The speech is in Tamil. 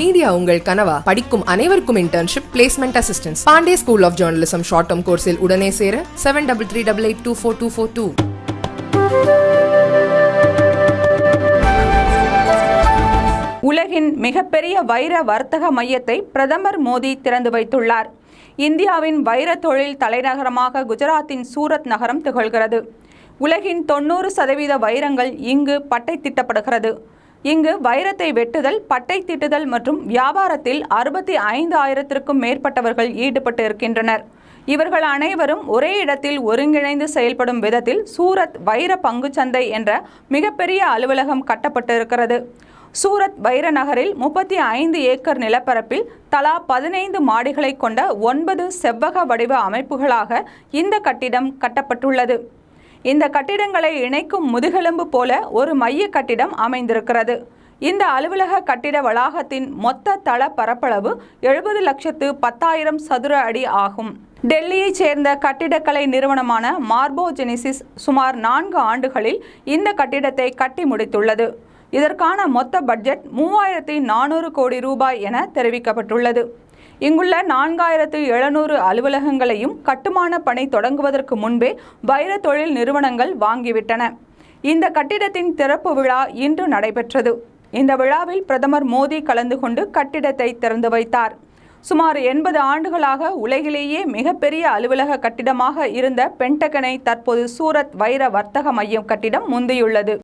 மீடியா உங்கள் கனவா? படிக்கும் அனைவருக்கும் internship placement assistance Pandey school of journalism short term கோர்ஸில் உடனே சேர seven double three double eight two four two four two உலகின் மிகப்பெரிய வைர வர்த்தக மையத்தை பிரதமர் மோடி திறந்து வைத்துள்ளார். இந்தியாவின் வைர தொழில் தலைநகரமாக குஜராத்தின் சூரத் நகரம் திகழ்கிறது. உலகின் தொண்ணூறு சதவீத வைரங்கள் இங்கு பட்டை திட்டப்படுகிறது. இங்கு வைரத்தை வெட்டுதல் பட்டை திட்டுதல் மற்றும் வியாபாரத்தில் அறுபத்தி ஐந்து ஆயிரத்திற்கும் மேற்பட்டவர்கள் ஈடுபட்டு இருக்கின்றனர். இவர்கள் அனைவரும் ஒரே இடத்தில் ஒருங்கிணைந்து செயல்படும் விதத்தில் சூரத் வைர பங்குச்சந்தை என்ற மிகப்பெரிய அலுவலகம் கட்டப்பட்டிருக்கிறது. சூரத் வைர நகரில் முப்பத்தி ஐந்து ஏக்கர் நிலப்பரப்பில் தலா பதினைந்து மாடிகளை கொண்ட ஒன்பது செவ்வக வடிவ அமைப்புகளாக இந்த கட்டிடம் கட்டப்பட்டுள்ளது. இந்த கட்டிடங்களை இணைக்கும் முதுகெலும்பு போல ஒரு மைய கட்டிடம் அமைந்திருக்கிறது. இந்த அலுவலக கட்டிட வளாகத்தின் மொத்த தள பரப்பளவு எழுபது லட்சத்து பத்தாயிரம் சதுர அடி ஆகும். டெல்லியைச் சேர்ந்த கட்டிடக்கலை நிறுவனமான மார்போஜெனிசிஸ் சுமார் நான்கு ஆண்டுகளில் இந்த கட்டிடத்தை கட்டி முடித்துள்ளது. இதற்கான மொத்த பட்ஜெட் மூவாயிரத்தி நானூறு கோடி ரூபாய் என தெரிவிக்கப்பட்டுள்ளது. இங்குள்ள நான்காயிரத்து எழுநூறு அலுவலகங்களையும் கட்டுமான பணி தொடங்குவதற்கு முன்பே வைர தொழில் நிறுவனங்கள் வாங்கிவிட்டன. இந்த கட்டிடத்தின் திறப்பு விழா இன்று நடைபெற்றது. இந்த விழாவில் பிரதமர் மோடி கலந்து கொண்டு கட்டிடத்தை திறந்து வைத்தார். சுமார் எண்பது ஆண்டுகளாக உலகிலேயே மிகப்பெரிய அலுவலக கட்டிடமாக இருந்த பென்டகனை தற்போது சூரத் வைர வர்த்தக மையம் கட்டிடம் முந்தியுள்ளது.